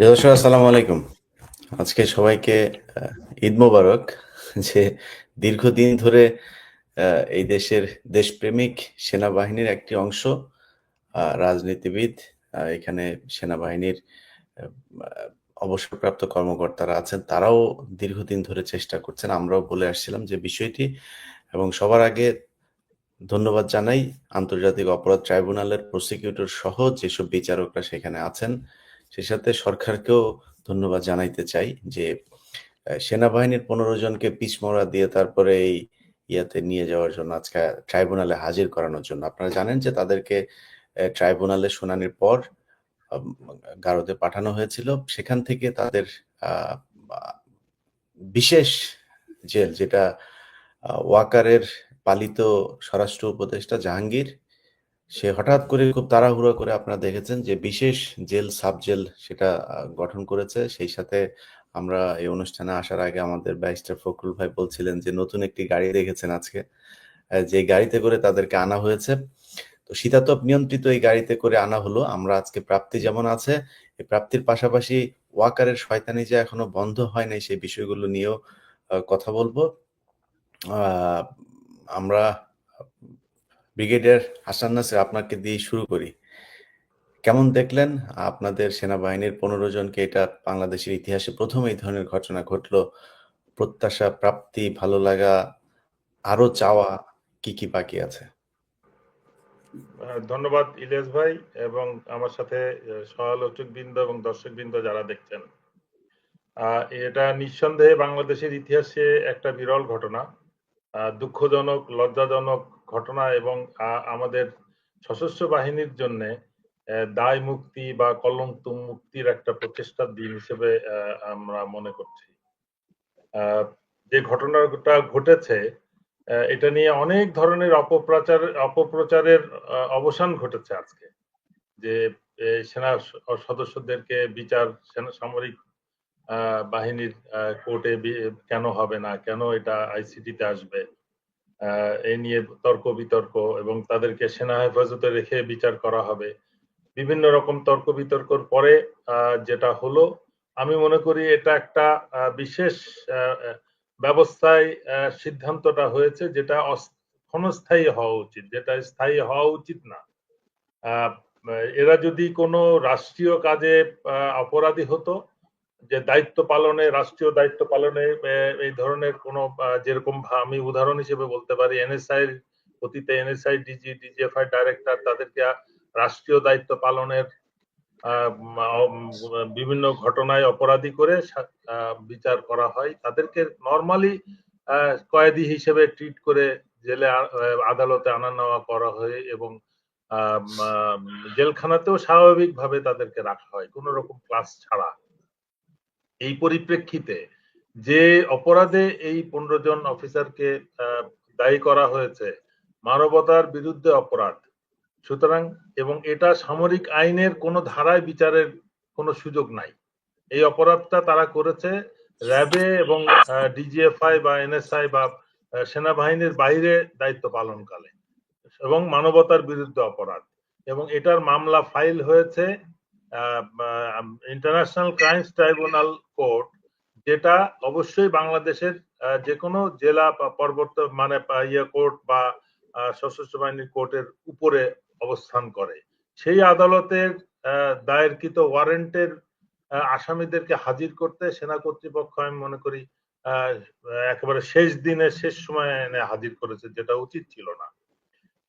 আসসালামু আলাইকুম। আজকে সবাইকে ঈদ মোবারক, যে দীর্ঘদিন ধরে এই দেশের দেশপ্রেমিক সেনাবাহিনীর একটি অংশ রাজনীতিবিদ এখানে সেনাবাহিনীর অবসরপ্রাপ্ত কর্মকর্তারা আছেন, তারাও দীর্ঘদিন ধরে চেষ্টা করছেন। আমরাও বলে আসছিলাম যে বিষয়টি, এবং সবার আগে ধন্যবাদ জানাই আন্তর্জাতিক অপরাধ ট্রাইব্যুনালের প্রসিকিউটর সহ যেসব বিচারকরা সেখানে আছেন সেই সাথে সরকারকেও ধন্যবাদ জানাইতে চাই যে সেনাবাহিনীর পনেরো জনকে পিছমরা দিয়ে তারপরে এই ইয়াতে নিয়ে যাওয়ার জন্য আজকে ট্রাইব্যুনালে হাজির করানোর জন্য। আপনারা জানেন যে তাদেরকে ট্রাইব্যুনালে শুনানির পর গারদে পাঠানো হয়েছিল। সেখান থেকে তাদের বিশেষ জেল যেটা ওয়াকারের পালিত স্বরাষ্ট্র উপদেষ্টা জাহাঙ্গীর সে হঠাৎ করে খুব তাড়াহুড়ো করে আপনারা দেখেছেন যে বিশেষ জেল সাব জেল সেটা গঠন করেছে। সেই সাথে আমরা এই অনুষ্ঠানে আসার আগে আমাদের ব্যারিস্টার ফখরুল ভাই বলছিলেন যে, নতুন একটি গাড়ি দেখেছেন আজকে? যে গাড়িতে করে তাদেরকে আনা হয়েছে। তো শীতাতপ নিয়ন্ত্রিত এই গাড়িতে করে আনা হলো। আমরা আজকে প্রাপ্তি যেমন আছে এই প্রাপ্তির পাশাপাশি ওয়াকারের শয়তানি যে এখনও বন্ধ হয় নাই সেই বিষয়গুলো নিয়েও কথা বলব। আমরা ব্রিগেডিয়ার হাসান নাসির আপনাকে দিয়ে শুরু করি। কেমন দেখলেন? আপনাদের সেনাবাহিনীর পনেরো জনকে এটা বাংলাদেশের ইতিহাসে প্রথম এই ধরনের ঘটনা ঘটলো। প্রত্যাশা, প্রাপ্তি, ভালো লাগা, আরও চাওয়া কি কি বাকি আছে? ধন্যবাদ ইলিয়াস ভাই এবং আমার সাথে সহালোচক বৃন্দ এবং দর্শক বৃন্দ যারা দেখছেন। এটা নিঃসন্দেহে বাংলাদেশের ইতিহাসে একটা বিরল ঘটনা। দুঃখজনক, লজ্জাজনক ঘটনা এবং আমাদের সশস্ত্র বাহিনীর জন্য দায় মুক্তি বা কলঙ্ক মুক্তির একটা প্রচেষ্টার দিন হিসেবে আমরা মনে করছি। যে ঘটনাটা ঘটেছে এটা নিয়ে অনেক ধরনের অপপ্রচার, অপপ্রচারের অবসান ঘটেছে আজকে। যে সেনা সদস্যদেরকে বিচার, সেনা সামরিক বাহিনীর কোর্টে কেন হবে না, কেন এটা আইসিটিতে আসবে? এই নিয়ে তর্ক বিতর্ক এবং তাদেরকে সেনা হেফাজতে রেখে বিচার করা হবে। বিভিন্ন রকম তর্ক বিতর্কর পরে যেটা হলো, আমি মনে করি এটা একটা বিশেষ ব্যবস্থায় সিদ্ধান্তটা হয়েছে যেটা ক্ষণস্থায়ী হওয়া উচিত, যেটা স্থায়ী হওয়া উচিত না। এরা যদি কোনো রাষ্ট্রীয় কাজে অপরাধী হতো যে দায়িত্ব পালনে, রাষ্ট্রীয় দায়িত্ব পালনে এই ধরনের কোনো যেরকম আমি উদাহরণ হিসেবে বলতে পারি এনএসআই অতীতে এনএসআই ডিজি ডিজিএফআই ডাইরেক্টর তাদেরকে রাষ্ট্রীয় দায়িত্ব পালনের বিভিন্ন ঘটনায় অপরাধী করে বিচার করা হয়। তাদেরকে নর্মালি কয়েদি হিসেবে ট্রিট করে জেলে আদালতে আনা নেওয়া করা হয় এবং জেলখানাতেও স্বাভাবিকভাবে তাদেরকে রাখা হয়। কোনো রকম ক্লাস ছাড়া। এই পরিপ্রেক্ষিতে যে অপরাধে এই পনেরো জন অফিসারকে দায়ী করা হয়েছে, মানবতার বিরুদ্ধে অপরাধ। সুতরাং, এবং এটা সামরিক আইনের কোনো ধারায় বিচারের কোনো সুযোগ নাই। এই অপরাধটা তারা করেছে র্যাবে এবং ডিজিএফআই বা এনএসআই বা সেনাবাহিনীর বাইরে দায়িত্ব পালনকালে। এবং মানবতার বিরুদ্ধে অপরাধ। এবং এটার মামলা ফাইল হয়েছে ইন্টারন্যাশনাল ক্রাইমস ট্রাইব্যুনাল কোর্ট যেটা অবশ্যই বাংলাদেশের যে কোনো জেলা পর্বত মানে ইয়ে কোর্ট বা সশস্ত্র বাহিনীর কোর্টের উপরে অবস্থান করে। সেই আদালতের দায়েরকৃত ওয়ারেন্টের আসামিদেরকে হাজির করতে সেনা কর্তৃপক্ষ, আমি মনে করি একেবারে শেষ দিনে শেষ সময়ে এনে হাজির করেছে, যেটা উচিত ছিল না।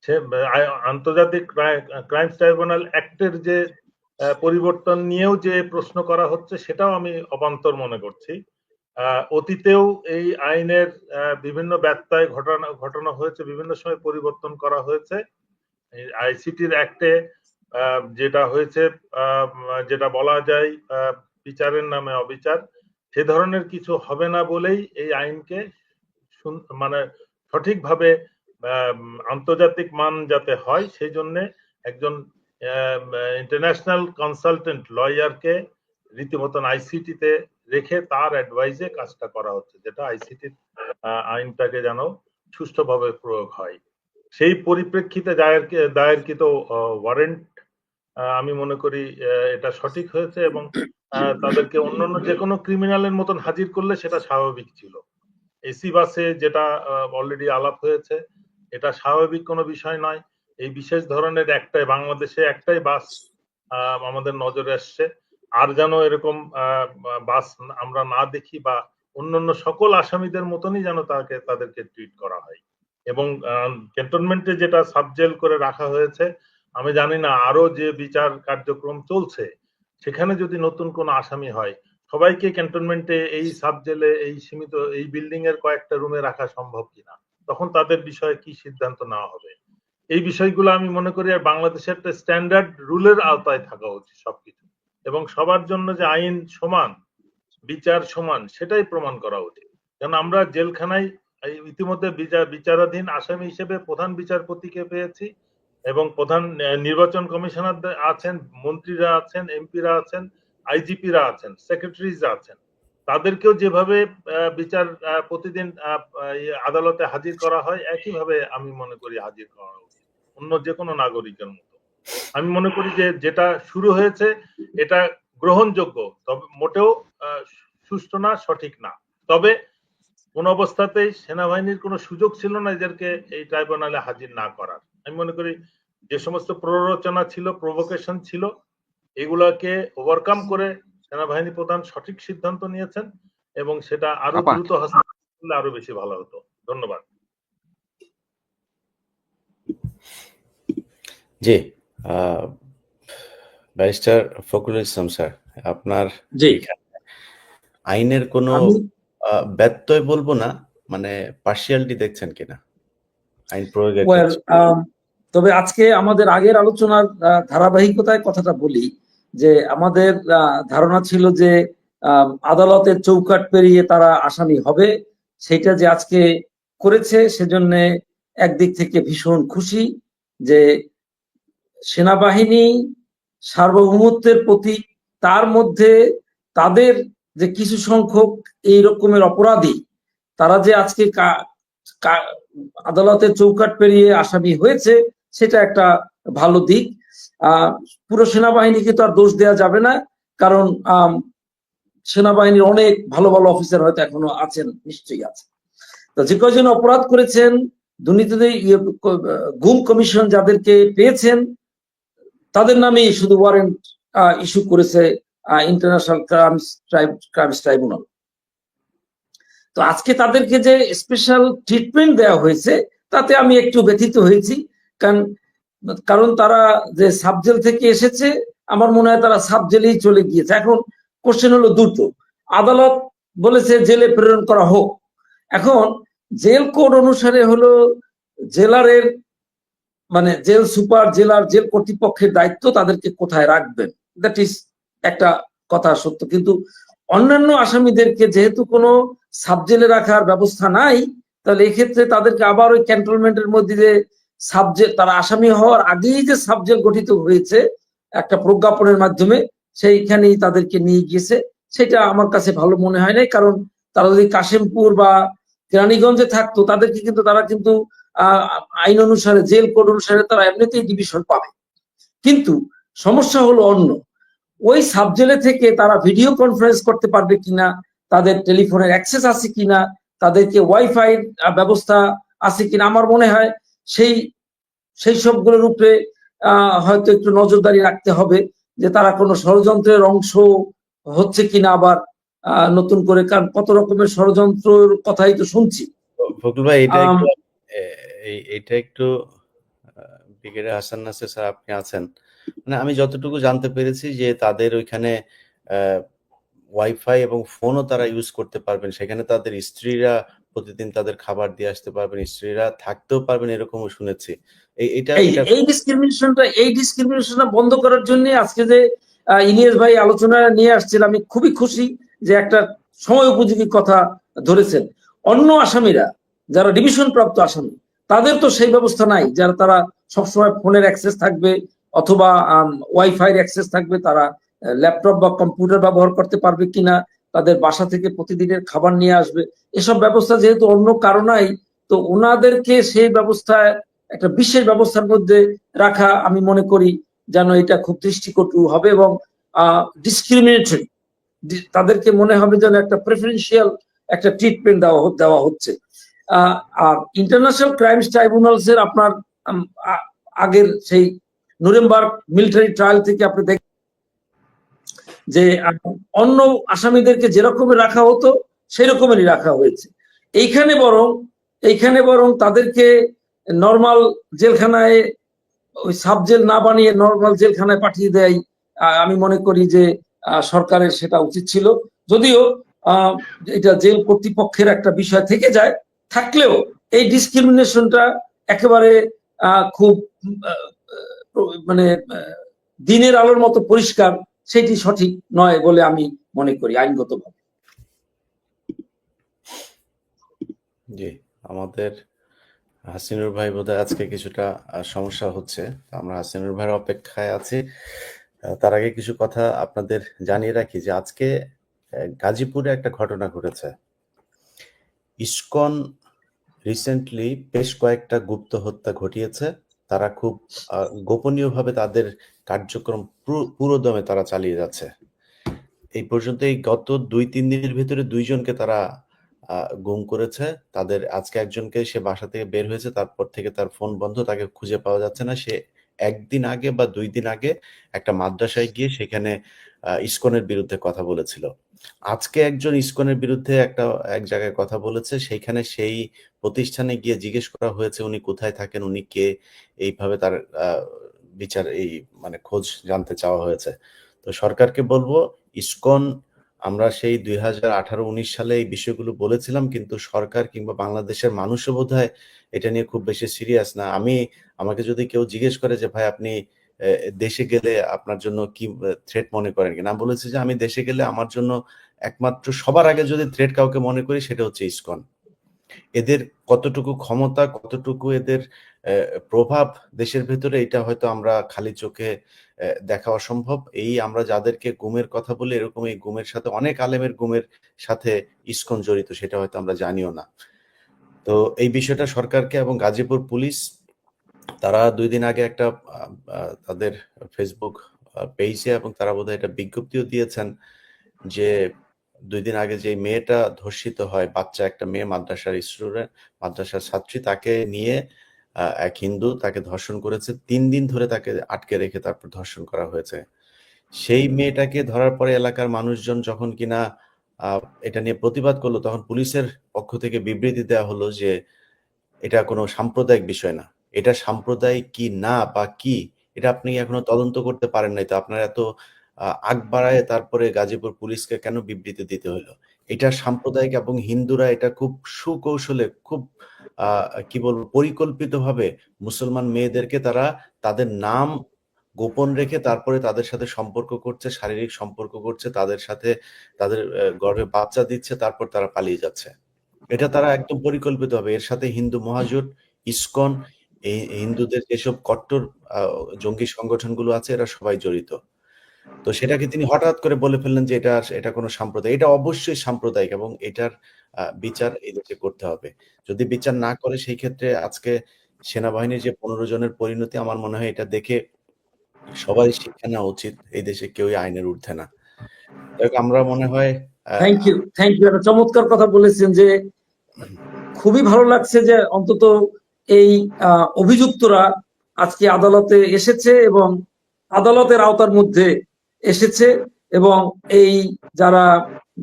সে আন্তর্জাতিক ক্রাইম ট্রাইব্যুনাল অ্যাক্টের যে পরিবর্তন নিয়েও যে প্রশ্ন করা হচ্ছে সেটাও আমি অবান্তর মনে করছি। অতীতেও এই আইনের বিভিন্ন ব্যত্যয় ঘটনা ঘটনা হয়েছে, বিভিন্ন সময় পরিবর্তন করা হয়েছে। আইসিটির অ্যাক্টে যেটা হয়েছে যেটা বলা যায় বিচারের নামে অবিচার, সে ধরনের কিছু হবে না বলেই এই আইনকে মানে সঠিকভাবে আন্তর্জাতিক মান যাতে হয়, সেই জন্য একজন ইন্টারন্যাশনাল কনসালটেন্ট লয়ারকে রীতিমতন আইসিটিতে রেখে তার অ্যাডভাইজে কাজটা করা হচ্ছে, যেটা আইসিটির আইনটাকে যেন সুষ্ঠুভাবে প্রয়োগ হয়। সেই পরিপ্রেক্ষিতে দায়ের, দায়েরকৃত ওয়ারেন্ট আমি মনে করি এটা সঠিক হয়েছে এবং তাদেরকে অন্যান্য যে কোনো ক্রিমিনালের মতন হাজির করলে সেটা স্বাভাবিক ছিল। এসি বাসে যেটা অলরেডি আলাপ হয়েছে, এটা স্বাভাবিক কোনো বিষয় নয়। এই বিশেষ ধরনের একটাই, বাংলাদেশে একটাই বাস আমাদের নজরে আসছে। আর যেন এরকম বাস আমরা না দেখি বা অন্যান্য সকল আসামিদের মতনই যেন তাকে, তাদেরকে ট্রিট করা হয়। এবং ক্যান্টনমেন্টে যেটা সাবজেল করে রাখা হয়েছে, আমি জানি না আরও যে বিচার কার্যক্রম চলছে, সেখানে যদি নতুন কোনো আসামি হয়, সবাইকে ক্যান্টনমেন্টে এই সাবজেলে, এই সীমিত, এই বিল্ডিং এর কয়েকটা রুমে রাখা সম্ভব কিনা? তখন তাদের বিষয়ে কি সিদ্ধান্ত নেওয়া হবে? এই বিষয়গুলো আমি মনে করি আর বাংলাদেশের একটা স্ট্যান্ডার্ড রুলের আওতায় থাকা উচিত সবকিছু। এবং সবার জন্য যে আইন সমান, বিচার সমান, সেটাই প্রমাণ করা উচিত। কারণ আমরা জেলখানায় ইতিমধ্যে বিচার, বিচারাধীন আসামি হিসেবে প্রধান বিচারপতিকে পেয়েছি এবং প্রধান নির্বাচন কমিশনার আছেন, মন্ত্রীরা আছেন, এমপিরা আছেন, আইজিপিরা আছেন সেক্রেটারিজ আছেন। তাদেরকেও যেভাবে বিচার প্রতিদিন আদালতে হাজির করা হয়, একইভাবে আমি মনে করি হাজির করা অন্য যে কোনো নাগরিকের মতো। আমি মনে করি যে যেটা শুরু হয়েছে এটা গ্রহণযোগ্য। তবে মোটেও সুষ্ঠু না সঠিক না। তবে কোন অবস্থাতেই সেনাবাহিনীর কোনো সুযোগ ছিল না এদেরকে এই ট্রাইব্যুনালে হাজির না করার। আমি মনে করি যে সমস্ত প্ররোচনা ছিল প্রভোকেশন ছিল এগুলাকে ওভারকাম করে সেনাবাহিনী প্রধান সঠিক সিদ্ধান্ত নিয়েছেন এবং সেটা আরও দ্রুত হস্তান্তর করলে আরও বেশি ভালো হতো। ধন্যবাদ। জি ব্যারিস্টার ফখরুল ইসলাম স্যার আপনার জি। আইনের কোনো ব্যত্যয় বলব না মানে পার্সিয়ালিটি দেখছেন কিনা? আইন প্রয়োগের তবে আজকে আমাদের আগের আলোচনার ধারাবাহিকতায় কথাটা বলি যে আমাদের ধারণা ছিল যে আদালতের চৌকাট পেরিয়ে তারা আসামি হবে। সেটা যে আজকে করেছে সেজন্য একদিক থেকে ভীষণ খুশি যে সেনাবাহিনী সার্বভৌমত্বের প্রতি তার মধ্যে তাদের যে কিছু সংখ্যক এই রকমের অপরাধী, তারা যে আজকে আদালতের চৌকাট পেরিয়ে আসামি হয়েছে, সেটা একটা ভালো দিক। পুরো সেনাবাহিনীকে তো আর দোষ দেওয়া যাবে না, কারণ সেনাবাহিনীর অনেক ভালো ভালো অফিসার হয়তো এখনও আছেন, নিশ্চয়ই আছে। তো যে কয়জন অপরাধ করেছেন, দুর্নীতিতে ইয়ে গুম কমিশন যাদেরকে পেয়েছেন তাদের নামেই শুধু ওয়ারেন্ট ইস্যু করেছে ইন্টারন্যাশনাল ক্রাইমস ক্রাইমস ট্রাইব্যুনাল তো আজকে তাদেরকে যে স্পেশাল ট্রিটমেন্ট দেওয়া হয়েছে, তাতে আমি একটু ব্যথিত হয়েছি। কারণ কারণ তারা যে সাবজেল থেকে এসেছে, আমার মনে হয় তারা সাবজেলেই চলে গিয়েছে। এখন কোশ্চেন হলো দুটো। আদালত বলেছে জেলে প্রেরণ করা হোক। এখন জেল কোড অনুসারে হলো জেলারের মানে জেল, সুপার জেলার জেল কর্তৃপক্ষের দায়িত্ব তাদেরকে কোথায় রাখবেন? দ্যাট ইজ একটা কথা সত্য। কিন্তু অন্যান্য আসামিদেরকে যেহেতু কোনো সাবজেলে রাখার ব্যবস্থা নাই, তাহলে এক্ষেত্রে তাদেরকে আবার ওই ক্যান্টনমেন্টের মধ্যে যে সাবজেক্ট তারা আসামি হওয়ার আগেই যে সাবজেক্ট গঠিত হয়েছে একটা প্রজ্ঞাপনের মাধ্যমে, সেইখানেই তাদেরকে নিয়ে গিয়েছে। সেটা আমার কাছে ভালো মনে হয় নাই, কারণ তারা যদি কাশিমপুর বা কেরানীগঞ্জে থাকতো, তাদেরকে কিন্তু, তারা কিন্তু আইন অনুসারে জেল কোড অনুসারে তারা এমনিতেই ডিভিশন পাবে। কিন্তু সমস্যা হলো অন্য। ওই সাবজেলে থেকে তারা ভিডিও কনফারেন্স করতে পারবে কিনা তাদের টেলিফোনের অ্যাক্সেস আছে কিনা তাদেরকে ওয়াইফাই ব্যবস্থা আছে কিনা আমার মনে হয় সেই সেই সবগুলোর উপরে হয়তো একটু নজরদারি রাখতে হবে যে তারা কোনো ষড়যন্ত্রের অংশ হচ্ছে কিনা আবার আহ, নতুন করে। কারণ কত রকমের ষড়যন্ত্রের কথাই তো শুনছি। ফখরুল ভাই এটা এই এটা একটু আহ, হাসান নাসির স্যার আপনি আছেন। মানে আমি যতটুকু জানতে পেরেছি যে তাদের ওইখানে ওয়াইফাই এবং ফোনও তারা ইউজ করতে পারবেন। সেখানে তাদের স্ত্রীরা প্রতিদিন তাদের খাবার দিয়ে আসতে পারবেন স্ত্রীরা থাকতেও পারবেন এরকমও শুনেছি। এই এটা এই ডিসক্রিমিনেশনটা এই ডিসক্রিমিনেশনটা বন্ধ করার জন্য আজকে যে ইলিয়াস ভাই আলোচনা নিয়ে আসছেন আমি খুবই খুশি যে একটা সময় উপযোগী কথা ধরেছেন। অন্য আসামিরা যারা ডিভিশন প্রাপ্ত আসামি তাদের তো সেই ব্যবস্থা নাই, যারা তারা সবসময় ফোনের অ্যাক্সেস থাকবে অথবা ওয়াইফাই অ্যাক্সেস থাকবে, তারা ল্যাপটপ বা কম্পিউটার ব্যবহার করতে পারবে কিনা, তাদের বাসা থেকে প্রতিদিনের খাবার নিয়ে আসবে, এসব ব্যবস্থা যেহেতু অন্য কারণাই তো ওনাদেরকে সেই ব্যবস্থায়, একটা বিশেষ ব্যবস্থার মধ্যে রাখা আমি মনে করি যেন এটা খুব দৃষ্টিকটু হবে এবং ডিসক্রিমিনেটরি তাদেরকে মনে হবে যেন একটা প্রেফারেন্সিয়াল একটা ট্রিটমেন্ট দেওয়া দেওয়া হচ্ছে। আর ইন্টারন্যাশনাল ক্রাইমস ট্রাইব্যুনালস এর আপনার আগের সেই নুরেমবার্গ মিলিটারি ট্রায়াল থেকে আপনি দেখ যে অন্য আসামিদেরকে যেরকমের রাখা হতো সেই রকমেরই রাখা হয়েছে। এইখানে বরং এইখানে বরং তাদেরকে নর্মাল জেলখানায়, ওই সাব জেল না বানিয়ে নর্মাল জেলখানায় পাঠিয়ে দেয় আমি মনে করি যে সরকারের সেটা উচিত ছিল। যদিও এটা জেল কর্তৃপক্ষের একটা বিষয় থেকে যায় থাকলেও এই ডিসক্রিমিনেশনটা একেবারে খুব মানে দিনের আলোর মতো পরিষ্কার, সেটি সঠিক নয় বলে আমি মনে করি আইনগতভাবে। জি, আমাদের হাসিনুর ভাই বোধহয় আজকে কিছুটা সমস্যা হচ্ছে। আমরা হাসিনুর ভাইয়ের অপেক্ষায় আছি। তার আগে কিছু কথা আপনাদের জানিয়ে রাখি যে আজকে গাজীপুরে একটা ঘটনা ঘটেছে। ইসকন রিসেন্টলি বেশ কয়েকটা গুপ্ত হত্যা ঘটিয়েছে। তারা খুব গোপনীয়ভাবে তাদের কার্যক্রম পুরো- পুরোদমে তারা চালিয়ে যাচ্ছে। এই পর্যন্ত এই গত দুই, তিন দিনের ভিতরে দুইজনকে তারা গুম করেছে। তাদের আজকে একজনকে সে বাসা থেকে বের হয়েছে, তারপর থেকে তার ফোন বন্ধ, তাকে খুঁজে পাওয়া যাচ্ছে না। সে একদিন আগে বা দুই দিন আগে একটা মাদ্রাসায় গিয়ে সেখানে ইসকনের বিরুদ্ধে কথা বলেছিল। আজকে একজন ইসকনের বিরুদ্ধে একটা, এক জায়গায় কথা বলেছে, সেইখানে সেই প্রতিষ্ঠানে গিয়ে জিজ্ঞেস করা হয়েছে উনি কোথায় থাকেন, উনি কে, এইভাবে তার বিচার, এই মানে খোঁজ জানতে চাওয়া হয়েছে। তো সরকারকে বলব, ইসকন, আমরা সেই দুই হাজার আঠারো উনিশ সালে এই বিষয়গুলো বলেছিলাম, কিন্তু সরকার কিংবা বাংলাদেশের মানুষও বোধহয় এটা নিয়ে খুব বেশি সিরিয়াস না। আমি, আমাকে যদি কেউ জিজ্ঞেস করে যে, ভাই, আপনি দেশে গেলে আপনার জন্য কি থ্রেট মনে করেন কিনা? আমি বলেছি যে আমি দেশে গেলে আমার জন্য একমাত্র সবার আগে যদি থ্রেট কাউকে মনে করি, সেটা হচ্ছে ইসকন। এদের কতটুকু ক্ষমতা, কতটুকু এদের প্রভাব দেশের ভেতরে, এটা হয়তো আমরা খালি চোখে দেখা অসম্ভব। এই আমরা যাদেরকে গুমের কথা বলি, এরকম এই গুমের সাথে অনেক আলেমের গুমের সাথে ইসকন জড়িত, সেটা হয়তো আমরা জানিও না। তো এই বিষয়টা সরকারকে এবং গাজীপুর পুলিশ তারা দুই দিন আগে একটা তাদের ফেসবুক পেজে এবং তারা বোধহয় একটা বিজ্ঞপ্তিও দিয়েছেন যে দুই দিন আগে যে মেয়েটা ধর্ষিত হয়, বাচ্চা একটা মেয়ে মাদ্রাসার স্টুডেন্ট মাদ্রাসার ছাত্রী, তাকে নিয়ে এক হিন্দু তাকে ধর্ষণ করেছে। তিন দিন ধরে তাকে আটকে রেখে তারপর ধর্ষণ করা হয়েছে। সেই মেয়েটাকে ধরার পরে এলাকার মানুষজন যখন কিনা এটা নিয়ে প্রতিবাদ করল, তখন পুলিশের পক্ষ থেকে বিবৃতি দেওয়া হলো যে এটা কোনো সাম্প্রদায়িক বিষয় না। এটা সাম্প্রদায়িক কি না বা কি? এটা আপনি এখনও তদন্ত করতে পারেন নাই। তো আপনার এত আগ বাড়ায় তারপরে গাজীপুর পুলিশকে কেন বিবৃতি দিতে হলো? এটা সাম্প্রদায়িক এবং হিন্দুরা এটা খুব সুকৌশলে, খুব কি বলব, পরিকল্পিতভাবে মুসলমান মেয়েদেরকে তারা তাদের নাম গোপন রেখে তারপরে তাদের সাথে সম্পর্ক করছে, শারীরিক সম্পর্ক করছে, তাদের সাথে তাদের গর্ভে বাচ্চা দিচ্ছে, তারপর তারা পালিয়ে যাচ্ছে। এটা তারা একদম পরিকল্পিত হবে এর সাথে হিন্দু মহাজোট, ইসকন এই হিন্দুদের যেসব কট্টর জঙ্গি সংগঠনগুলো আছে এরা সবাই জড়িত। তো সেটাকে তিনি হঠাৎ করে বলে ফেললেন যে এটা এটা কোনো সাম্প্রদায়িক এটা অবশ্যই সাম্প্রদায়িক এবং এটার বিচার এই দেশে করতে হবে। যদি বিচার না করে সেই ক্ষেত্রে আজকে সেনাবাহিনীর যে পনেরো জনের পরিণতি আমার মনে হয় এটা দেখে সবাই শিক্ষা নেওয়া উচিত। এই দেশে কেউই আইনের ঊর্ধ্বে না। আমরা মনে হয় থ্যাংক ইউ থ্যাংক ইউ একটা চমৎকার কথা বলেছেন যে খুবই ভালো লাগছে যে অন্তত এই অভিযুক্তরা আজকে আদালতে এসেছে এবং আদালতের আওতার মধ্যে এসেছে এবং এই যারা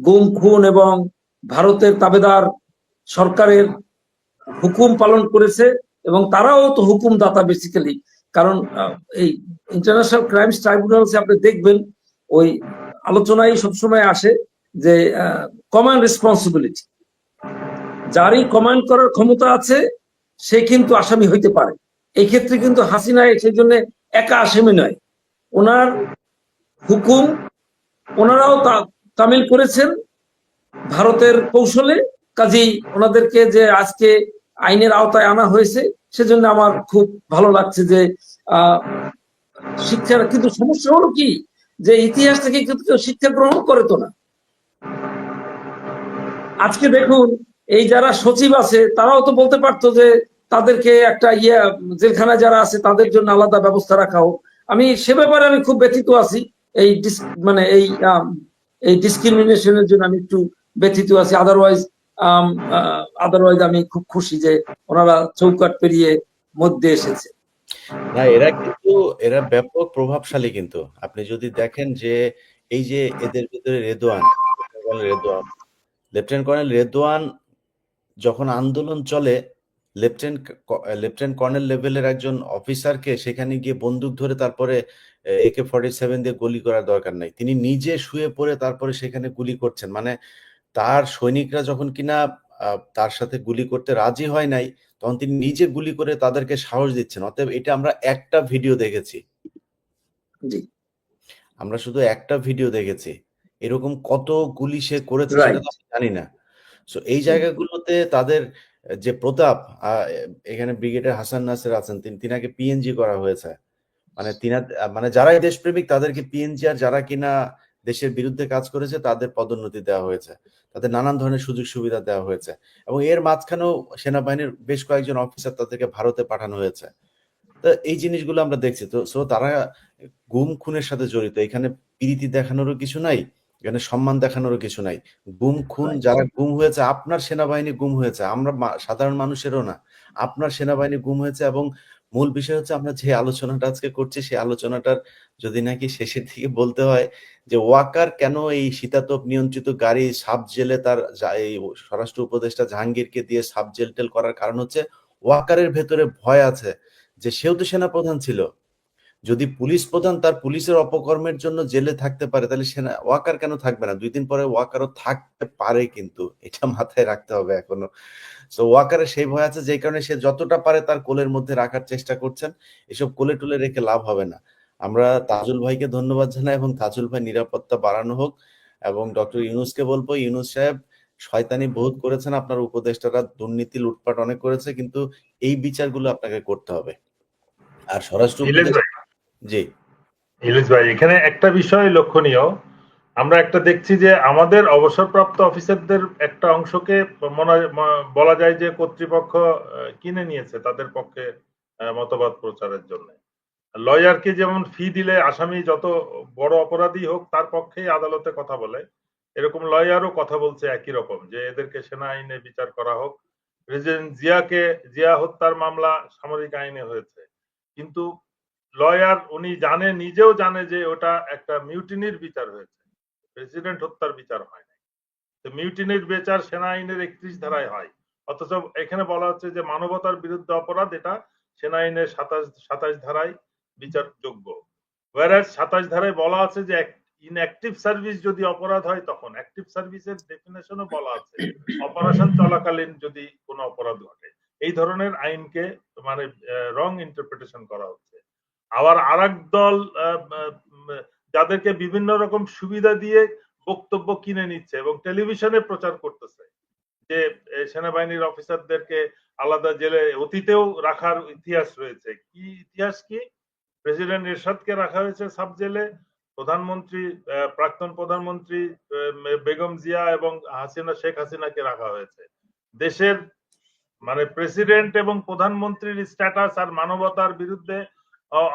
গুম, খুন এবং ভারতের তাবেদার সরকারের হুকুম পালন করেছে এবং তারাও তো হুকুমদাতা বেসিক্যালি কারণ এই ইন্টারন্যাশনাল ক্রাইমস ট্রাইব্যুনালস আপনি দেখবেন, ওই আলোচনায় সবসময় আসে যে কমান্ড রেসপন্সিবিলিটি যারই কমান্ড করার ক্ষমতা আছে সে কিন্তু আসামি হইতে পারে। এই ক্ষেত্রে কিন্তু হাসিনা সেই জন্য একা আসামি নয়। ওনার হুকুম, ওনারাও তামিল করেছেন ভারতের কৌশলে। কাজেই ওনাদেরকে যে আজকে আইনের আওতায় আনা হয়েছে, সেজন্য আমার খুব ভালো লাগছে যে শিক্ষার কিন্তু সমস্যা হলো কি? যে ইতিহাস থেকে কিন্তু শিক্ষা গ্রহণ করে তো না। আজকে দেখুন এই যারা সচিব আছে, তারাও তো বলতে পারতো যে তাদেরকে একটা ইয়ে জেলখানায় যারা আছে, তাদের জন্য আলাদা ব্যবস্থা রাখা হোক। আমি সে ব্যাপারে আমি খুব ব্যথিত আছি। এই মানে এই এই ডিসক্রিমিনেশনের জন্য আমি একটু ব্যথিত আছি। আদারওয়াইজ আদারওয়াইজ আমি খুব খুশি যে ওনারা চৌকাট পেরিয়ে মধ্যে এসেছে। না এরা কিন্তু, এরা ব্যাপক প্রভাবশালী কিন্তু। আপনি যদি দেখেন যে এই যে এদের ভিতরে রেদোয়ান রেদোয়ান, লেফটেন্যান্ট কর্নেল রেদোয়ান যখন আন্দোলন চলে লেফটেন্ট লেফটেন্যান্ট কর্নেল লেভেলের একজন অফিসারকে সেখানে গিয়ে বন্দুক ধরে তারপরে একে ফর্টি সেভেন দিয়ে গুলি করার দরকার নাই। তিনি নিজে শুয়ে পড়ে তারপরে সেখানে গুলি করছেন। মানে তার সৈনিকরা যখন কিনা তার সাথে গুলি করতে রাজি হয় নাই তখন তিনি নিজে গুলি করে তাদেরকে সাহস দিচ্ছেন। অতএব এটা আমরা একটা ভিডিও দেখেছি। জি। আমরা শুধু একটা ভিডিও দেখেছি। এরকম কত গুলি সে করেছে জানি না। সো এই জায়গাগুলোতে তাদের যে প্রতাপ এখানে ব্রিগেডের হাসান নাসের আছেন তিনি তিনাকে পিএনজি করা হয়েছে। মানে তিনা মানে যারাই দেশপ্রেমিক তাদেরকে পিএনজি আর যারা কিনা দেশের বিরুদ্ধে কাজ করেছে তাদের পদোন্নতি দেওয়া হয়েছে। তাদের নানান ধরনের সুযোগ সুবিধা দেওয়া হয়েছে। এবং এর মাঝখানেও সেনাবাহিনীর বেশ কয়েকজন অফিসার তাদেরকে ভারতে পাঠানো হয়েছে। তো এই জিনিসগুলো আমরা দেখছি। তো সো তারা গুম খুনের সাথে জড়িত। এখানে প্রীতি দেখানোরও কিছু নাই। এখানে সম্মান দেখানোরও কিছু নাই। গুম খুন যারা গুম হয়েছে আপনার সেনাবাহিনী গুম হয়েছে আমরা সাধারণ মানুষেরও না। আপনার সেনাবাহিনী গুম হয়েছে এবং মূল বিষয় হচ্ছে আমরা যে আলোচনাটা আজকে করছি সেই আলোচনাটার যদি নাকি শেষের দিকে বলতে হয় যে ওয়াকার কেন এই শীতাতপ নিয়ন্ত্রিত গাড়ি সাব জেলে তার এই স্বরাষ্ট্র উপদেষ্টা জাহাঙ্গীরকে দিয়ে সাব জেল টেল করার কারণ হচ্ছে ওয়াকারের ভেতরে ভয় আছে যে সেও তো সেনাপ্রধান ছিল। যদি পুলিশ প্রধান তার পুলিশের অপকর্মের জন্য জেলে থাকতে পারে তাহলে সেনা ওয়াকার কেন থাকবে না? দুই দিন পরে ওয়াকারও থাকতে পারে কিন্তু এটা মাথায় রাখতে হবে এখনও। তো ওয়াকারের সেই ভয় আছে যে কারণে সে যতটা পারে তার কোলের মধ্যে রাখার চেষ্টা করছেন। এসব কোলে টুলে রেখে লাভ হবে না। আমরা তাজুল ভাইকে ধন্যবাদ জানাই এবং তাজুল ভাই নিরাপত্তা বাড়ানো হোক এবং ডক্টর ইউনুসকে বলব ইউনুস সাহেব শয়তানি বহুত করেছেন আপনার উপদেষ্টারা দুর্নীতি লুটপাট অনেক করেছে কিন্তু এই বিচারগুলো আপনাকে করতে হবে। আর স্বরাষ্ট্র উপদেষ্টা- জি। ইলিশ ভাই, এখানে একটা বিষয় লক্ষণীয়। আমরা একটা দেখছি যে আমাদের অবসরপ্রাপ্ত অফিসারদের একটা অংশকে বলা যায় যে কর্তৃপক্ষ কিনে নিয়েছে তাদের পক্ষে মতবাদ প্রচারের জন্য। লয়ারকে যেমন ফি দিলে আসামি যত বড় অপরাধী হোক, তার পক্ষেই আদালতে কথা বলে। এরকম লয়ারও কথা বলছে একই রকম, যে এদেরকে সেনা আইনে বিচার করা হোক। প্রেসিডেন্ট জিয়াকে জিয়া হত্যার মামলা সামরিক আইনে হয়েছে। কিন্তু লয়ার উনি জানে, নিজেও জানে যে ওটা একটা মিউটিনির বিচার হয়েছে। প্রেসিডেন্ট হত্যার বিচার হয় নাই। তো মিউটিনির বিচার সেনা আইনের একত্রিশ ধারায় হয়। অথচ এখানে বলা হচ্ছে যে মানবতার বিরুদ্ধে অপরাধ, এটা সেনা আইনের সাতাশ সাতাশ ধারায় বিচারযোগ্য। ওয়ারাজ সাতাশ ধারায় বলা আছে যে ইনঅ্যাক্টিভ সার্ভিস যদি অপরাধ হয় তখন অ্যাক্টিভ সার্ভিসের ডেফিনেশনও বলা আছে। অপারেশন চলাকালীন যদি কোনো অপরাধ ঘটে। এই ধরনের আইনকে মানে রং ইন্টারপ্রিটেশন করা হচ্ছে। আবার আরেক দল যাদেরকে বিভিন্ন রকম সুবিধা দিয়ে বক্তব্য কিনে নিচ্ছে এবং টেলিভিশনে প্রচার করতেছে যে সেনাবাহিনীর অফিসারদেরকে আলাদা জেলে, অতীতেও রাখার ইতিহাস রয়েছে। কি ইতিহাস কি? প্রেসিডেন্ট এরশাদকে রাখা হয়েছে সাব জেলে, প্রধানমন্ত্রী প্রাক্তন প্রধানমন্ত্রী বেগম জিয়া এবং হাসিনা, শেখ হাসিনাকে রাখা হয়েছে। দেশের মানে প্রেসিডেন্ট এবং প্রধানমন্ত্রীর স্ট্যাটাস আর মানবতার বিরুদ্ধে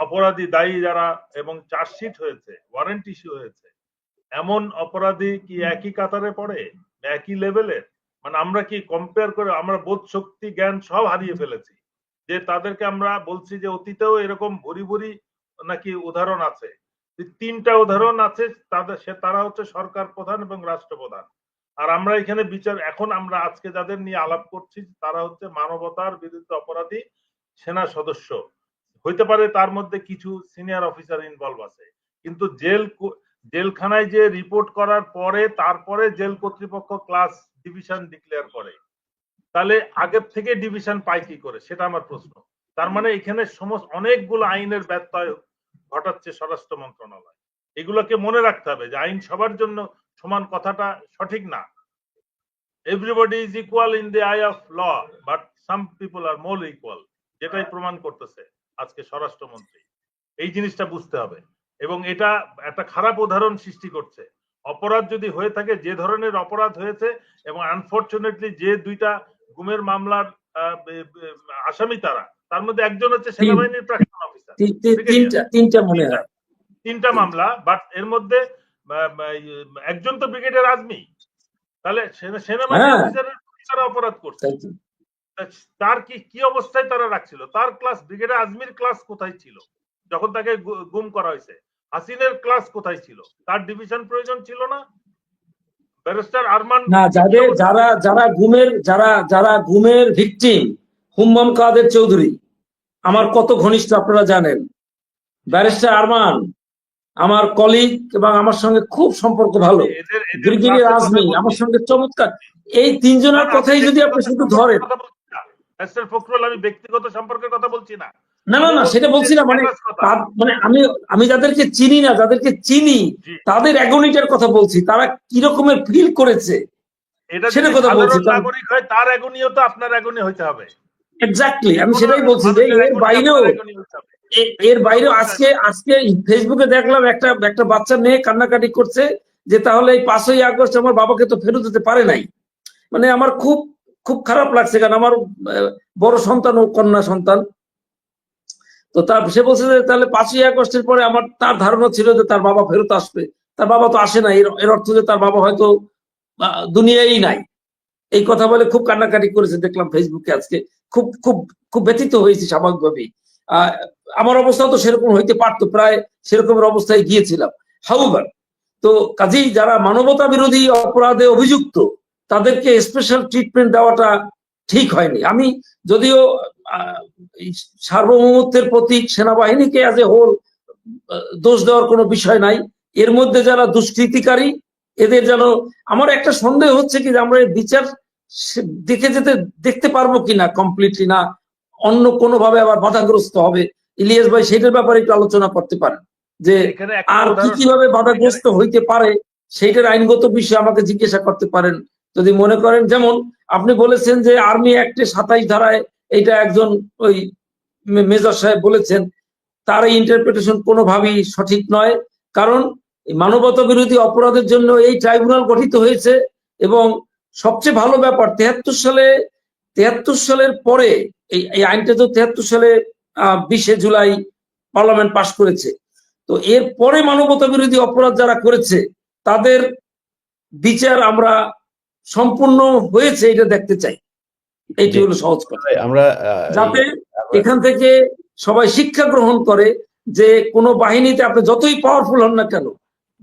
অপরাধী দায়ী যারা এবং চার্জশিট হয়েছে ওয়ারেন্ট ইস্যু হয়েছে এমন অপরাধী কি একই কাতারে পড়ে একই লেভেলের মানে আমরা কি কম্পেয়ার করে আমরা বোধ শক্তি জ্ঞান সব হারিয়ে ফেলেছি। যে তাদেরকে আমরা বলছি যে অতীতেও এরকম ভরি ভরি নাকি উদাহরণ আছে। তিনটা উদাহরণ আছে তাদের সে তারা হচ্ছে সরকার প্রধান এবং রাষ্ট্রপ্রধান। আর আমরা এখানে বিচার এখন আমরা আজকে যাদের নিয়ে আলাপ করছি তারা হচ্ছে মানবতার বিরুদ্ধে অপরাধী সেনা সদস্য। হইতে পারে তার মধ্যে কিছু সিনিয়র অফিসার ইনভলভ আছে। কিন্তু জেল জেলখানায় যে রিপোর্ট করার পরে, তারপরে জেল কর্তৃপক্ষ ক্লাস ডিভিশন ডিক্লেয়ার করে। তাহলে আগের থেকে ডিভিশন পায় কি করে? সেটা আমার প্রশ্ন। তার মানে এখানে সমস্ত, অনেকগুলো আইনের ব্যত্যয় ঘটাচ্ছে স্বরাষ্ট্র মন্ত্রণালয়। এগুলোকে মনে রাখতে হবে যে আইন সবার জন্য সমান কথাটা সঠিক না। Everybody is equal in the eye of law but some people are more equal যেটাই প্রমাণ করতেছে। আজকে স্বরাষ্ট্রমন্ত্রী। এই জিনিসটা বুঝতে হবে। এবং এটা একটা খারাপ উদাহরণ সৃষ্টি করছে। অপরাধ যদি হয়ে থাকে যে ধরনের অপরাধ হয়েছে এবং আনফরচুনেটলি যে দুইটা গুমের মামলার আসামি তারা তার মধ্যে একজন হচ্ছে সেনাবাহিনীর প্রাক্তন অফিসার তিনটা মনে হয়। তিনটা মামলা বাট এর মধ্যে একজন তো ব্রিগেডের আজমি তাহলে সেনা- সেনাবাহিনী হ্যাঁ। অফিসারের অপরাধ করছে। তার কি কি অবস্থায় তারা রাখছিল? তার ক্লাস ব্রিগেডিয়ার আজমির ক্লাস কোথায় ছিল? যখন তাকে গুম করা হয়েছে। হাসিনের ক্লাস কোথায় ছিল? তার ডিভিশন প্রয়োজন ছিল না? ব্যারিস্টার আরমান না যাদের যারা যারা গুমের যারা যারা গুমের ভিকটিম হুম্মাম কাদের চৌধুরী? আমার কত ঘনিষ্ঠ আপনারা জানেন। ব্যারিস্টার আরমান আমার কলিগ এবং আমার সঙ্গে খুব সম্পর্ক ভালো। আমার সঙ্গে চমৎকার। এই তিনজনের কথাই যদি আপনি শুধু ধরেন। ফখরুল আমি ব্যক্তিগত সম্পর্কের কথা বলছি না। না না না সেটা বলছি না মানে মানে আমি আমি যাদেরকে চিনি না যাদেরকে চিনি তাদের অ্যাগনিটার কথা বলছি। তারা কি রকমের ফিল করেছে? এটা সেটা কথা বলছি, নাগরিক হয় তার তো আপনার হইতে হবে। এক্স্যাক্টলি আমি সেটাই বলছি যে এর বাইরেও এর বাইরেও আজকে আজকে ফেসবুকে দেখলাম একটা একটা বাচ্চা মেয়ে কান্নাকাটি করছে যে তাহলে এই পাঁচই আগস্ট আমার বাবাকে তো ফেরত দিতে পারে নাই। মানে আমার খুব খুব খারাপ লাগছে কারণ আমার বড় সন্তান ও কন্যা সন্তান। তো তার সে বলছে যে তাহলে পাঁচই আগস্টের পরে আমার তার ধারণা ছিল যে তার বাবা ফেরত আসবে। তার বাবা তো আসে না এর অর্থ যে তার বাবা হয়তো আহ, দুনিয়ায় নাই। এই কথা বলে খুব কান্নাকাটি করেছে দেখলাম ফেসবুকে আজকে। খুব খুব খুব ব্যথিত হয়েছি স্বাভাবিকভাবেই। আহ, আমার অবস্থা তো সেরকম হইতে পারতো প্রায় সেরকমের অবস্থায় গিয়েছিলাম। হাউবার তো কাজেই যারা মানবতা বিরোধী অপরাধে অভিযুক্ত তাদেরকে স্পেশাল ট্রিটমেন্ট দেওয়াটা ঠিক হয়নি। আমি যদিও সার্বভৌমত্বের প্রতীক সেনাবাহিনীকে অ্যাজ এ হোল দোষ দেওয়ার কোনো বিষয় নাই। এর মধ্যে যারা দুষ্কৃতিকারী এদের যেন আমার একটা সন্দেহ হচ্ছে কি যে আমরা বিচার দেখে যেতে দেখতে পারব কিনা কমপ্লিটলি না অন্য কোনো ভাবে আবার বাধাগ্রস্ত হবে। ইলিয়াস ভাই সেটার ব্যাপারে একটু আলোচনা করতে পারেন। যে আর কি কীভাবে বাধাগ্রস্ত হইতে পারে সেইটার আইনগত বিষয়ে আমাকে জিজ্ঞাসা করতে পারেন। যদি মনে করেন, যেমন আপনি বলেছেন যে আর্মি অ্যাক্টে সাতাইশ ধারায় এইটা একজন ওই মেজর সাহেব বলেছেন, তার এই ইন্টারপ্রিটেশন কোনোভাবেই সঠিক নয়। কারণ মানবতা বিরোধী অপরাধের জন্য এই ট্রাইব্যুনাল গঠিত হয়েছে এবং সবচেয়ে ভালো ব্যাপার, তেহাত্তর সালে, তেহাত্তর সালের পরে এই এই আইনটা তো তেহাত্তর সালে বিশে জুলাই পার্লামেন্ট পাশ করেছে। তো এর পরে মানবতা বিরোধী অপরাধ যারা করেছে, তাদের বিচার আমরা সম্পূর্ণ হয়েছে এটা দেখতে চাই। এইটি হলো সহজ কথা। আমরা যাতে এখান থেকে সবাই শিক্ষা গ্রহণ করে যে কোনো বাহিনীতে আপনি যতই পাওয়ারফুল হন না কেন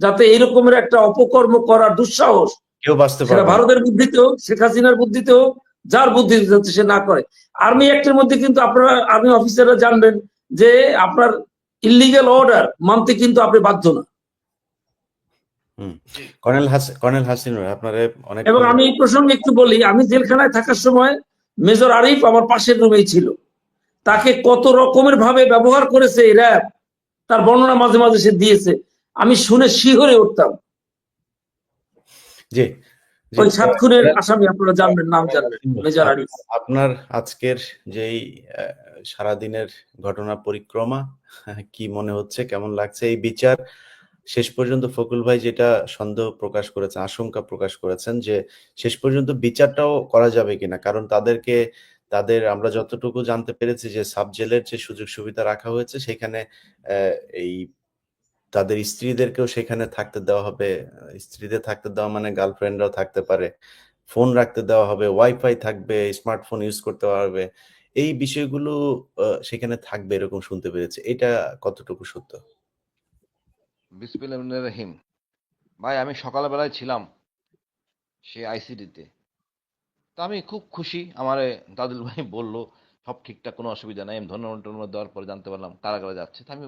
যাতে এরকমের একটা অপকর্ম করার দুঃসাহস কেউ বাঁচতে সেটা ভারতের বুদ্ধিতে হোক শেখ হাসিনার বুদ্ধিতে হোক যার বুদ্ধি যাতে সে না করে। আর্মি অ্যাক্টের মধ্যে কিন্তু আপনারা আর্মি অফিসাররা জানবেন যে আপনার ইলিগাল অর্ডার মানতে কিন্তু আপনি বাধ্য না। কর্নেল হাস কর্নেল হাসিনুর আপনারে অনেক এবং আমি এই প্রসঙ্গে একটু বলি আমি জেলখানায় থাকার সময় মেজর আরিফ আমার পাশের রুমেই ছিল। তাকে কত রকমের ভাবে ব্যবহার করেছে এই র্যাব তার বর্ণনা মাঝে মাঝে সে দিয়েছে। আমি শুনে শিহরে উঠতাম। জি। ওই সাত খুনের আসামি আপনারা জানবেন নাম জানবেন মেজর আরিফ। আপনার আজকের যেই আহ, সারাদিনের ঘটনা পরিক্রমা কি মনে হচ্ছে কেমন লাগছে এই বিচার? শেষ পর্যন্ত ফকুল ভাই যেটা সন্দেহ প্রকাশ করেছেন, আশঙ্কা প্রকাশ করেছেন যে শেষ পর্যন্ত বিচারটাও করা যাবে কিনা। কারণ তাদেরকে, তাদের আমরা যতটুকু জানতে পেরেছি যে সাব জেলের যে সুযোগ সুবিধা রাখা হয়েছে, সেখানে এই তাদের স্ত্রীদেরকেও সেখানে থাকতে দেওয়া হবে। স্ত্রীদের থাকতে দেওয়া মানে গার্লফ্রেন্ডরাও থাকতে পারে। ফোন রাখতে দেওয়া হবে, ওয়াইফাই থাকবে, স্মার্টফোন ইউজ করতে পারবে এই বিষয়গুলো সেখানে থাকবে এরকম শুনতে পেরেছে। এটা কতটুকু সত্য? বিসমিল্লাহির রহিম ভাই, আমি সকালবেলায় ছিলাম সে আইসিডিতে। তো আমি খুব খুশি, আমার দাদুল ভাই বলল, সব ঠিকঠাক, কোনো অসুবিধা নাই আমি ধন্যবাদ টন্যবাদ দেওয়ার পরে জানতে পারলাম কারাগারে যাচ্ছে। তা আমি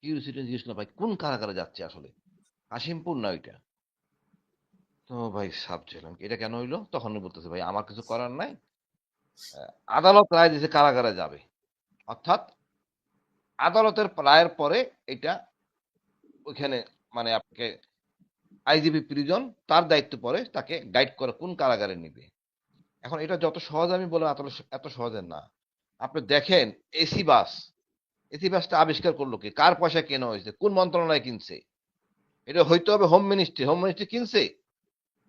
কিউরিসিটি জিজ্ঞেস ভাই, কোন কারাগারে যাচ্ছে আসলে? কাশিমপুর না ওইটা? তো ভাই সাপ ছিলাম। এটা কেন হইল? তখন বলতেছে, ভাই, আমার কিছু করার নাই। আদালত রায় দিয়েছে কারাগারে যাবে। অর্থাৎ আদালতের রায়ের পরে এটা ওইখানে মানে আপনাকে আইজিপি প্রিজন তার দায়িত্ব পরে তাকে গাইড করে কোন কারাগারে নিবে। এখন এটা যত সহজ আমি বললাম, এত এত সহজের না। আপনি দেখেন, এসি বাস, এসি বাসটা আবিষ্কার করল কি? কার পয়সা কেনা হয়েছে? কোন মন্ত্রণালয় কিনছে? এটা হইতে হবে হোম মিনিস্ট্রি হোম মিনিস্ট্রি কিনছে?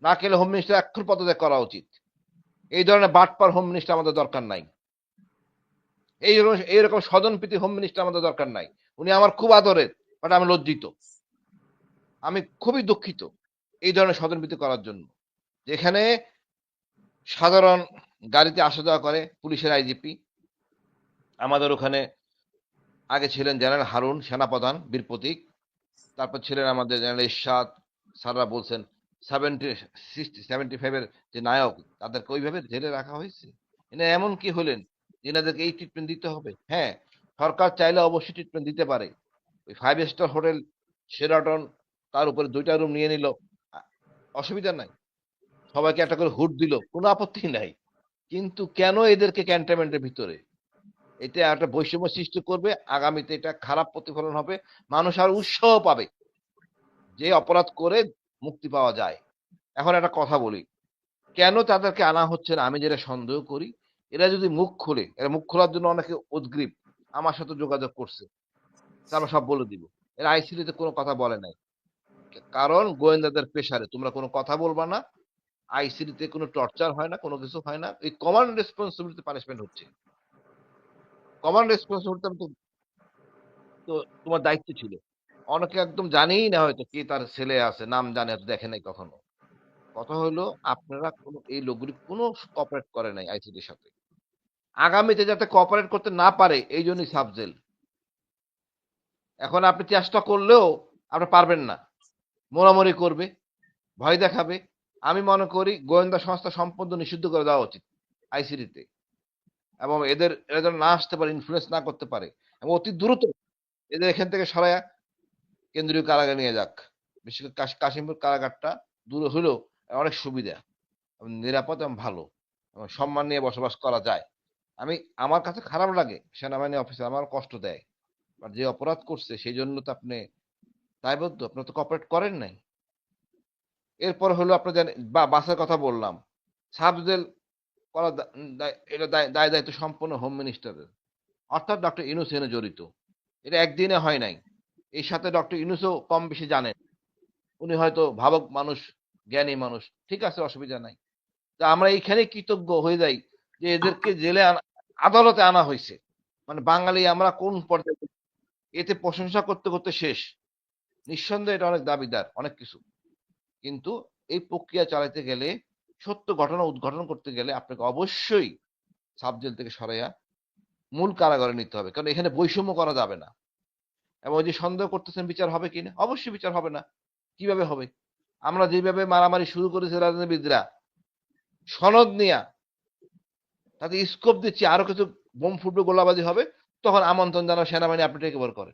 না কেলে হোম মিনিস্টার এক্ষুন পদত্যাগ করা উচিত। এই ধরনের বাটপার হোম মিনিস্টার আমাদের দরকার নাই। এইরকম এইরকম স্বজনপ্রীতি হোম মিনিস্টার আমাদের দরকার নাই। উনি আমার খুব আদরের বাট আমি লজ্জিত। আমি খুবই দুঃখিত এই ধরনের স্বজনপ্রীতি করার জন্য। যেখানে সাধারণ গাড়িতে আসা যাওয়া করে পুলিশের আইজিপি। আমাদের ওখানে আগে ছিলেন জেনারেল হারুন সেনাপ্রধান, বীর প্রতীক। তারপর ছিলেন আমাদের জেনারেল ইরশাদ, স্যাররা বলছেন সেভেন্টি সিক্সটি সেভেন্টি ফাইভের যে নায়ক, তাদেরকে ওইভাবে জেলে রাখা হয়েছে। এনে এমন কি হলেন এনাদেরকে এই ট্রিটমেন্ট দিতে হবে? হ্যাঁ সরকার চাইলে অবশ্যই ট্রিটমেন্ট দিতে পারে। ওই ফাইভ স্টার হোটেল সেরাটন তার উপরে দুইটা রুম নিয়ে নিল। অসুবিধা নাই। সবাইকে একটা করে হুড দিল। কোনো আপত্তি নাই। কিন্তু কেন এদেরকে ক্যান্টনমেন্টের ভিতরে? এটা একটা বৈষম্য সৃষ্টি করবে। আগামীতে এটা খারাপ প্রতিফলন হবে। মানুষ আর উৎসাহ পাবে যে অপরাধ করে মুক্তি পাওয়া যায়। এখন একটা কথা বলি। কেন তাদেরকে আনা হচ্ছে না? আমি যেটা সন্দেহ করি, এরা যদি মুখ খুলে, এরা মুখ খোলার জন্য অনেকে উদ্গ্রীব। আমার সাথে যোগাযোগ করছে। তারপর সব বলে দিব। এরা আইসিডিতে কোনো কথা বলে নাই। কারণ গোয়েন্দাদের পেশারে তোমরা কোনো কথা বলবা না, আইসিডিতে কোনো টর্চার হয় না, কোনো কিছু হয় না, এই কমন রেসপন্সিবিলিটি পানিশমেন্ট হচ্ছে। কমন রেসপন্সিবিলিটি তো তোমার দায়িত্ব ছিল। অনেকে একদম জানেই না হয়তো কে তার ছেলে আছে, নাম জানে দেখে নাই কখনো। কথা হলো, আপনারা কোনো, এই লোকগুলি কোনো কপারেট করে নাই আইসিডির সাথে। আগামীতে যাতে কপারেট করতে না পারে এই জন্যই সাবজেল এখন আপনি চেষ্টা করলেও আপনি পারবেন না। মোড়ামুড়ি করবে, ভয় দেখাবে। আমি মনে করি গোয়েন্দা সংস্থা সম্পূর্ণ নিষিদ্ধ করে দেওয়া উচিত আইসিডিতে। এবং এদের, এরা যেন না আসতে পারে ইনফ্লুয়েন্স না করতে পারে। এবং অতি দ্রুত এদের এখান থেকে সরাইয়া কেন্দ্রীয় কারাগারে নিয়ে যাক। বিশেষ করে কাশ- কাশিমপুর কারাগারটা দূরে হলেও অনেক সুবিধা। নিরাপদ এবং ভালো। এবং সম্মান নিয়ে বসবাস করা যায়। আমি, আমার কাছে খারাপ লাগে সেনাবাহিনী অফিসার আমার কষ্ট দেয়। যে অপরাধ করছে, সেই জন্য তো আপনি দায়বদ্ধ আপনি তো কপারেট করেন নাই। এরপর হলো আপনার জানেন, বা, বাসের কথা বললাম। সাবজেল করা এটা দায় দায় দায়িত্ব সম্পূর্ণ হোম মিনিস্টারের অর্থাৎ ডক্টর ইনুস এনে জড়িত। এটা একদিনে হয় নাই। এর সাথে ডক্টর ইনুসও কম বেশি জানেন। উনি হয়তো ভাবক মানুষ, জ্ঞানী মানুষ। ঠিক আছে, অসুবিধা নাই। তা আমরা এইখানে কৃতজ্ঞ হয়ে যাই যে এদেরকে জেলে আদালতে আনা হয়েছে। মানে বাঙালি আমরা কোন পর্যায়ে, এতে প্রশংসা করতে করতে শেষ। নিঃসন্দেহে এটা অনেক দাবিদার, অনেক কিছু। কিন্তু এই প্রক্রিয়া চালাতে গেলে, সত্য ঘটনা উদ্ঘাটন করতে গেলে আপনাকে অবশ্যই সাবজেল থেকে সরাইয়া মূল কারাগারে নিতে হবে। কারণ এখানে বৈষম্য করা যাবে না। এবং ওই যে সন্দেহ করতেছেন বিচার হবে কিনা অবশ্যই বিচার হবে না। কীভাবে হবে? আমরা যেভাবে মারামারি শুরু করেছি রাজনীতিবিদরা, সনদ নিয়া, তাতে স্কোপ দিচ্ছি, আরও কিছু বোম ফুটবে গোলাবাজি হবে, তখন আমন্ত্রণ জানা সেনাবাহিনী আপনি টেকে করেন।